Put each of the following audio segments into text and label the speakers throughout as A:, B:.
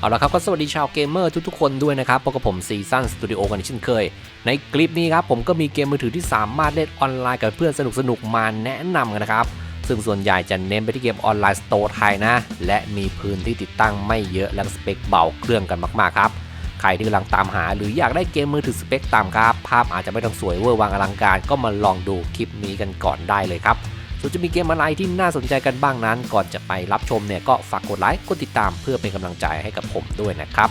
A: เอาละครับก็สวัสดีชาวเกมเมอร์ทุกๆคนด้วยนะครับพบกับผมซีซันสตูดิโอกันเช่นเคย ในคลิปนี้ครับผมก็มีเกมมือถือที่สามารถเล่นออนไลน์กับเพื่อนสนุกๆมาแนะนำกันนะครับ ซึ่งส่วนใหญ่จะเน้นไปที่เกมออนไลน์สโตร์ไทยนะ และมีพื้นที่ติดตั้งไม่เยอะและสเปคเบาเครื่องกันมากๆครับ ใครที่กำลังตามหาหรืออยากได้เกมมือถือสเปคต่ำครับภาพอาจจะไม่ต้องสวยเวอร์วังอลังการก็มาลองดูคลิปนี้กันก่อนได้เลยครับ ส่วนจะมีเกมอะไรที่น่าสนใจกันบ้างนั้น ก่อนจะไปรับชมเนี่ยก็ฝากกดไลค์กดติดตามเพื่อเป็นกำลังใจให้กับผมด้วยนะครับ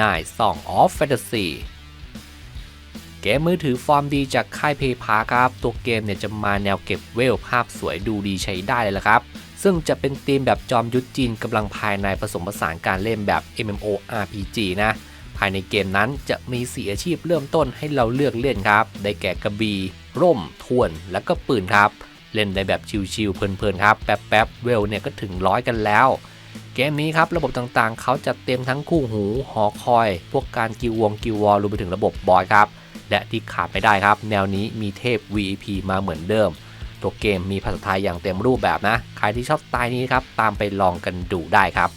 A: นายซ เกมมือถือฟอร์มดีจากค่ายเพย์พาครับ ตัวเกมเนี่ยจะมาแนวเก็บเวลภาพสวยดูดีใช้ได้เลยละครับ ซึ่งจะเป็นธีมแบบจอมยุทธจีนกำลังภายในผสมผสานการเล่นแบบ MMO RPG นะ ภายในเกมนั้นจะมีสีอาชีพเริ่มต้นให้เราเลือกเล่นครับ ได้แก่กระบี่ร่มทวน แล้วก็ปืนครับ เล่นได้แบบชิลๆเพลินๆครับ แป๊บๆเวลเนี่ยก็ถึงร้อยกันแล้วเกมนี้ครับระบบต่างๆ เขาจะเต็มทั้งคู่หู หอคอย พวกการกิววงกิววอลรวมไปถึงระบบบอยครับ และที่ขาดไม่ได้ครับ แนวนี้มีเทพ VEP มาเหมือนเดิม ตัวเกมมีภาษาไทยอย่างเต็มรูปแบบนะ ใครที่ชอบสไตล์นี้ครับ ตามไปลองกันดูได้ครับ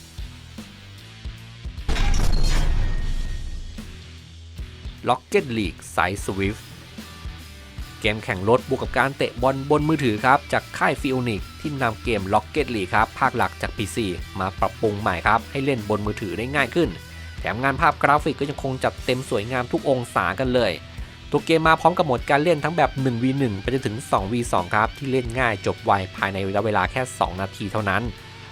A: Rocket League สาย Swift เกมแข่งรถบวกกับการเตะบอลบนมือถือครับ จากค่ายฟิลนิกที่นำเกม Rocket League ครับ ภาคหลักจาก PC มาปรับปรุงใหม่ครับ ให้เล่นบนมือถือได้ง่ายขึ้น แถมงานภาพกราฟิกก็ยังคงจัดเต็มสวยงามทุกองศากันเลย ตัวเกมมาพร้อมกับโหมดการเล่นทั้งแบบ 1v1 ไปจนถึง 2v2 ครับ ที่เล่นง่ายจบไวภายในระยะเวลาแค่ 2 นาทีเท่านั้น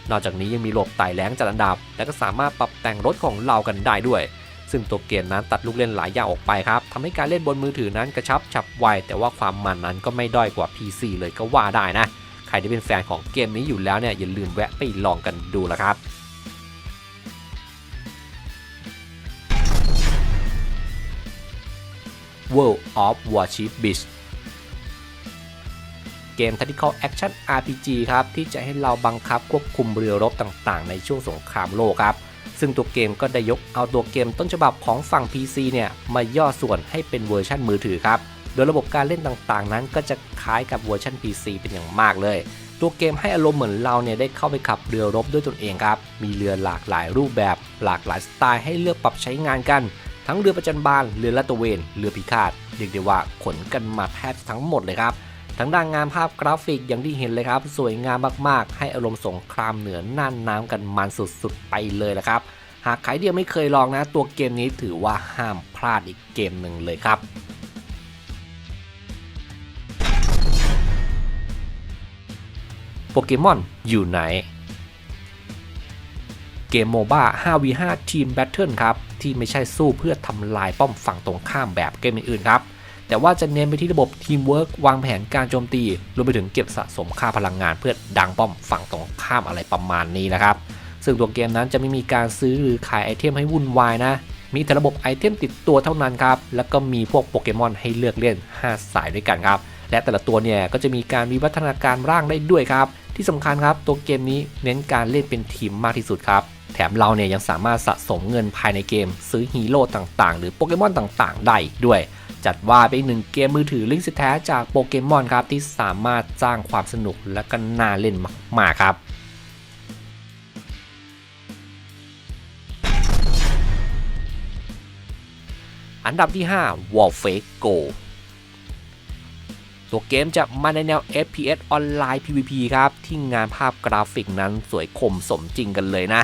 A: นอกจากนี้ยังมีระบบไต่แรงจัดอันดับ และก็สามารถปรับแต่งรถของเรากันได้ด้วย ซึ่งตัวเกมนั้นตัดลูกเล่นหลายอย่างออกไปครับทำให้การเล่นบนมือถือนั้นกระชับฉับไว แต่ว่าความมันนั้นก็ไม่ด้อยกว่า PC เลยก็ว่าได้นะ ใครที่เป็นแฟนของเกมนี้อยู่แล้วเนี่ยอย่าลืมแวะไปลองกันดูละครับ World of Warship Beach เกม Tactical Action RPG ครับ ที่จะให้เราบังคับควบคุมเรือรบต่างๆ ในช่วงสงครามโลกครับ ซึ่งตัวเกมก็ได้ยกเอาตัวเกมต้นฉบับของฝั่ง PC เนี่ยมาย่อส่วนให้เป็นเวอร์ชันมือถือครับ โดยระบบการเล่นต่างๆ นั้นก็จะคล้ายกับเวอร์ชัน PC เป็นอย่างมากเลยตัวเกมให้อารมณ์เหมือนเราเนี่ยได้เข้าไปขับเรือรบด้วยตนเองครับ มีเรือหลากหลายรูปแบบ หลากหลายสไตล์ให้เลือกปรับใช้งานกัน ทั้งเรือประจันบานเรือลาดตระเวน เรือพิฆาตเรียกได้ว่าขนกันมาแทบทั้งหมดเลยครับทั้งด้านงานภาพกราฟิกอย่างที่เห็นเลยครับ สวยงามมากๆ ให้อารมณ์สงครามเหนือน่านน้ำกันมันสุดๆไปเลยละครับ หากใครที่ยังไม่เคยลองนะ ตัวเกมนี้ถือว่าห้ามพลาดอีกเกมหนึ่งเลยครับโปเกมอนอยู่ไหน เกมโมบ้า 5v5 ทีมแบทเทิลครับ ที่ไม่ใช่สู้เพื่อทำลายป้อมฝั่งตรงข้ามแบบเกมอื่นๆครับแต่ว่าจะเน้นไปที่ระบบทีมเวิร์กวางแผนการโจมตีรวมไปถึงเก็บสะสมค่าพลังงานเพื่อดังป้อมฝั่งตรงข้ามอะไรประมาณนี้นะครับ ซึ่งตัวเกมนั้นจะไม่มีการซื้อหรือขายไอเทมให้วุ่นวายนะ มีแต่ระบบไอเทมติดตัวเท่านั้นครับ แล้วก็มีพวกโปเกมอนให้เลือกเล่น 5 สายด้วยกันครับ และแต่ละตัวเนี่ยก็จะมีการวิวัฒนาการร่างได้ด้วยครับ ที่สำคัญครับตัวเกมนี้เน้นการเล่นเป็นทีมมากที่สุดครับ แถมเราเนี่ยยังสามารถสะสมเงินภายในเกม ซื้อฮีโร่ต่างๆ หรือโปเกมอนต่างๆ ได้ด้วย จัดว่าเป็นหนึ่งเกมมือถือลิงก์แท้จากโปเกมอนครับที่สามารถสร้างความสนุกและก็น่าเล่นมากๆครับอันดับที่ 5 Warfake Go ตัวเกมจะมาในแนว FPS ออนไลน์ PVP ครับ ที่งานภาพกราฟิกนั้นสวยคมสมจริงกันเลยนะ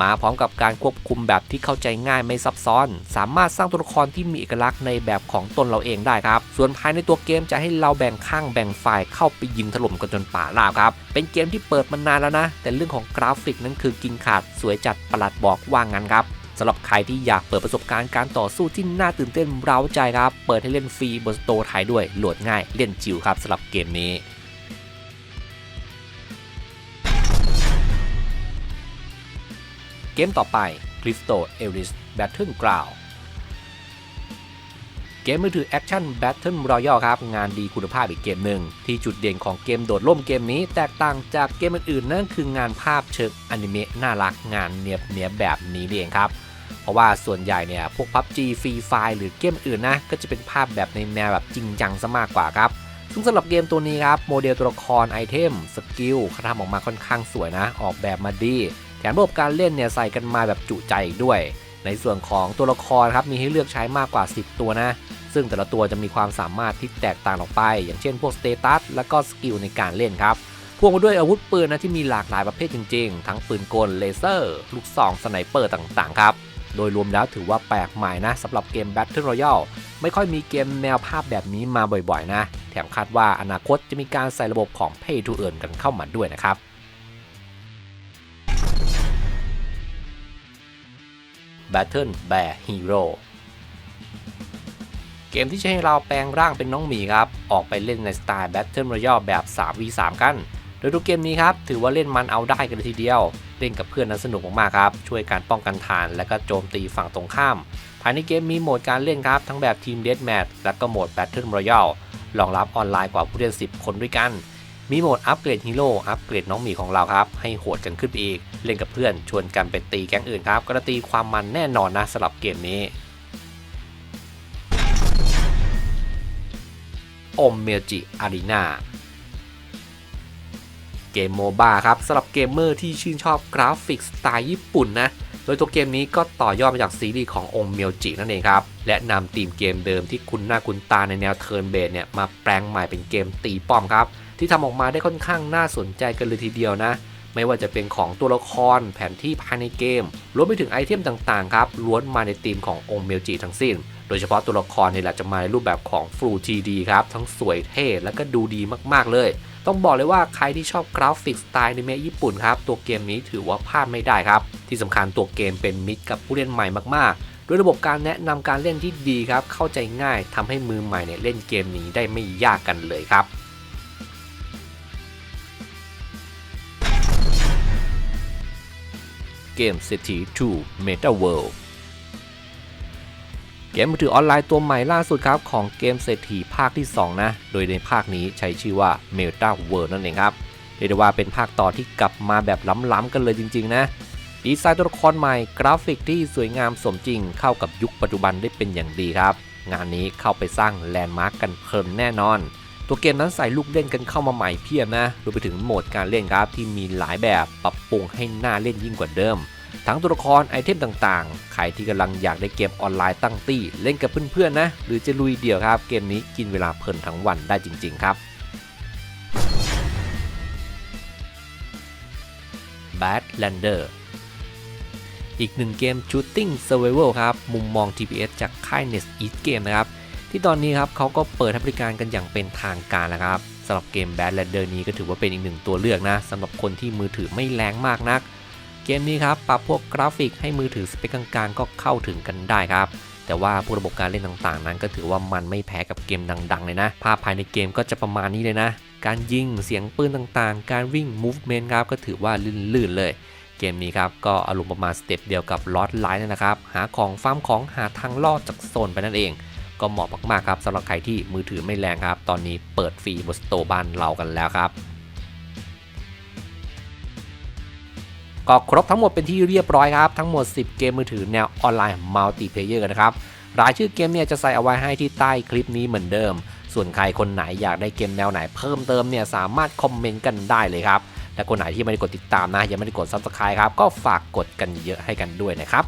A: มาพร้อมกับการควบคุมแบบที่เข้าใจง่ายไม่ซับซ้อน สามารถสร้างตัวละครที่มีเอกลักษณ์ในแบบของตนเราเองได้ครับ ส่วนภายในตัวเกมจะให้เราแบ่งข้างแบ่งฝ่ายเข้าไปยิงถล่มกันจนป่าราบครับ เป็นเกมที่เปิดมานานแล้วนะ แต่เรื่องของกราฟิกนั้นคือกินขาดสวยจัดประหลัดบอกว่างั้นครับสำหรับใครที่อยากเปิดประสบการณ์การต่อสู้ที่น่าตื่นเต้นเร้าใจครับ เปิดให้เล่นฟรีบนสโตร์ไทยด้วยโหลดง่ายเล่นจิ๋วครับสำหรับเกมนี้ เกมต่อไป Crystal Eris Battleground เกมมือถือ Action Battle Royale ครับ งานดีคุณภาพอีกเกมหนึ่ง ที่จุดเด่นของเกมโดดร่มเกมนี้แตกต่างจากเกมอื่นๆ นั่นคืองานภาพเชิงอนิเมะน่ารักงานเนียบเนียบแบบนี้เองครับเพราะว่าส่วนใหญ่เนี่ยพวก PUBG Free Fire หรือเกมอื่นนะก็จะเป็นภาพแบบในแนวแบบจริงจังซะมากกว่าครับซึ่งสำหรับเกมตัวนี้ครับโมเดลตัวละครไอเทมสกิลเขาทำออกมาค่อนข้างสวยนะ ออกแบบมาดี แถมระบบการเล่นเนี่ยใส่กันมาแบบจุใจอีกด้วย ในส่วนของตัวละครครับมีให้เลือกใช้มากกว่า 10 ตัวนะ ซึ่งแต่ละตัวจะมีความสามารถที่แตกต่างออกไป อย่างเช่นพวกสเตตัสและก็สกิลในการเล่นครับพ่วงมาด้วยอาวุธปืนนะที่มีหลากหลายประเภทจริง ๆ ทั้งปืนกลเลเซอร์ ลูกซองสไนเปอร์ต่างๆครับ โดยรวมแล้วถือว่าแปลกใหม่นะสำหรับเกม Battle Royale ไม่ค่อยมีเกมแนวภาพแบบนี้มาบ่อยๆนะ แถมคาดว่าอนาคตจะมีการใส่ระบบของ Pay to Earn กันเข้ามาด้วยนะครับ Battle Bear Hero เกมที่จะให้เราแปลงร่างเป็นน้องหมีครับ ออกไปเล่นในสไตล์ Battle Royale แบบ 3v3 กัน โดยทุกเกมนี้ครับ ถือว่าเล่นมันเอาได้กันเลยทีเดียว เล่นกับเพื่อนนั้นสนุกมากๆครับ ช่วยการป้องกันฐาน และก็โจมตีฝั่งตรงข้าม ภายในเกมมีโหมดการเล่นครับ ทั้งแบบทีม Deathmatch และก็โหมด Battle Royale รองรับออนไลน์กว่าผู้เล่น 10 คนด้วยกัน มีโหมดอัปเกรดฮีโร่อัปเกรดน้องหมีของเราครับ ให้โหดกันขึ้นไปอีก เล่นกับเพื่อนชวนกันไปตีแก๊งอื่นครับการันตีความมันแน่นอนนะสำหรับเกมนี้อมเมจิอารีนาเกมโมบ้าครับสำหรับเกมเมอร์ที่ชื่นชอบกราฟิกสไตล์ญี่ปุ่นนะ โดยตัวเกมนี้ก็ต่อยอดมาจากซีรีส์ขององค์เมลจินั่นเองครับ และนำธีมเกมเดิมที่คุณหน้าคุณตาในแนวเทิร์นเบสเนี่ยมาแปลงใหม่เป็นเกมตีป้อมครับ ที่ทำออกมาได้ค่อนข้างน่าสนใจกันเลยทีเดียวนะ ไม่ว่าจะเป็นของตัวละครแผนที่ภายในเกม รวมไปถึงไอเทมต่างๆครับล้วนมาในธีมขององค์เมลจิทั้งสิ้น โดยเฉพาะตัวละครนี่แหละจะมาในรูปแบบของ Full 3D ครับ ทั้งสวยเท่และก็ดูดีมากๆเลย ต้องบอกเลยว่าใครที่ชอบกราฟิกสไตล์ในเมญี่ปุ่นครับตัวเกมนี้ถือว่าพลาดไม่ได้ครับ ที่สำคัญตัวเกมเป็นมิตรกับผู้เล่นใหม่มากๆด้วยระบบการแนะนำการเล่นที่ดีครับ เข้าใจง่ายทำให้มือใหม่เนี่ยเล่นเกมนี้ได้ไม่ยากกันเลยครับ เกมเศรษฐี 2 Meta World เกมมือถือออนไลน์ตัวใหม่ล่าสุดครับของเกมเศรษฐีภาคที่ 2 นะ โดยในภาคนี้ใช้ชื่อว่า Meta World นั่นเองครับเรียกได้ว่าเป็นภาคต่อที่กลับมาแบบล้ำๆกันเลยจริง ๆ นะ ดีไซน์ตัวละครใหม่กราฟิกที่สวยงามสมจริง เข้ากับยุคปัจจุบันได้เป็นอย่างดีครับ งานนี้เข้าไปสร้างแลนด์มาร์กกันเพลินแน่นอน ตัวเกมนั้นใส่ลูกเล่นกันเข้ามาใหม่เพียบนะรวมไปถึงโหมดการเล่นครับที่มีหลายแบบปรับปรุงให้น่าเล่นยิ่งกว่าเดิม ทั้งตัวละครไอเทมต่างๆ ใครที่กำลังอยากได้เกมออนไลน์ตั้งตี้ เล่นกับเพื่อนๆนะ หรือจะลุยเดี่ยวครับ เกมนี้กินเวลาเพลินทั้งวันได้จริง ๆ ครับ Badlander อีกหนึ่งเกม Shooting Survival ครับ มุมมอง TPS จากค่าย Nest Eat Game นะครับ ที่ตอนนี้ครับเขาก็เปิดให้บริการกันอย่างเป็นทางการแล้วครับสำหรับเกม Badlander นี้ก็ถือว่าเป็นอีกหนึ่งตัวเลือกนะสำหรับคนที่มือถือไม่แรงมากนัก เกมนี้ครับปรับพวกกราฟิกให้มือถือสเปคกลางๆ ก็เข้าถึงกันได้ครับแต่ว่าพวกระบบการเล่นต่างๆ นั้นก็ถือว่ามันไม่แพ้กับเกมดังๆ เลยนะ ภาพภายในเกมก็จะประมาณนี้เลยนะ การยิงเสียงปืนต่างๆ การวิ่ง movement ครับก็ถือว่าลื่นๆเลย เกมนี้ครับก็อารมณ์ประมาณสเต็ปเดียวกับลอดไลน์นะครับ หาของฟาร์มของหาทางลอดจากโซนไปนั่นเอง ก็เหมาะมากๆครับสำหรับใครที่มือถือไม่แรงครับ ตอนนี้เปิดฟรีบนสโตบ้านเรากันแล้วครับก็ครบทั้งหมดเป็นที่เรียบร้อยครับ ทั้งหมด 10 เกมมือถือแนวออนไลน์มัลติเพลเยอร์นะครับ รายชื่อเกมเนี่ยจะใส่เอาไว้ให้ที่ใต้คลิปนี้เหมือนเดิม ส่วนใครคนไหนอยากได้เกมแนวไหนเพิ่มเติมเนี่ยสามารถคอมเมนต์กันได้เลยครับ และคนไหนที่ไม่ได้กดติดตามนะยังไม่ได้กด Subscribe ครับก็ฝากกดกันเยอะให้กันด้วยนะครับ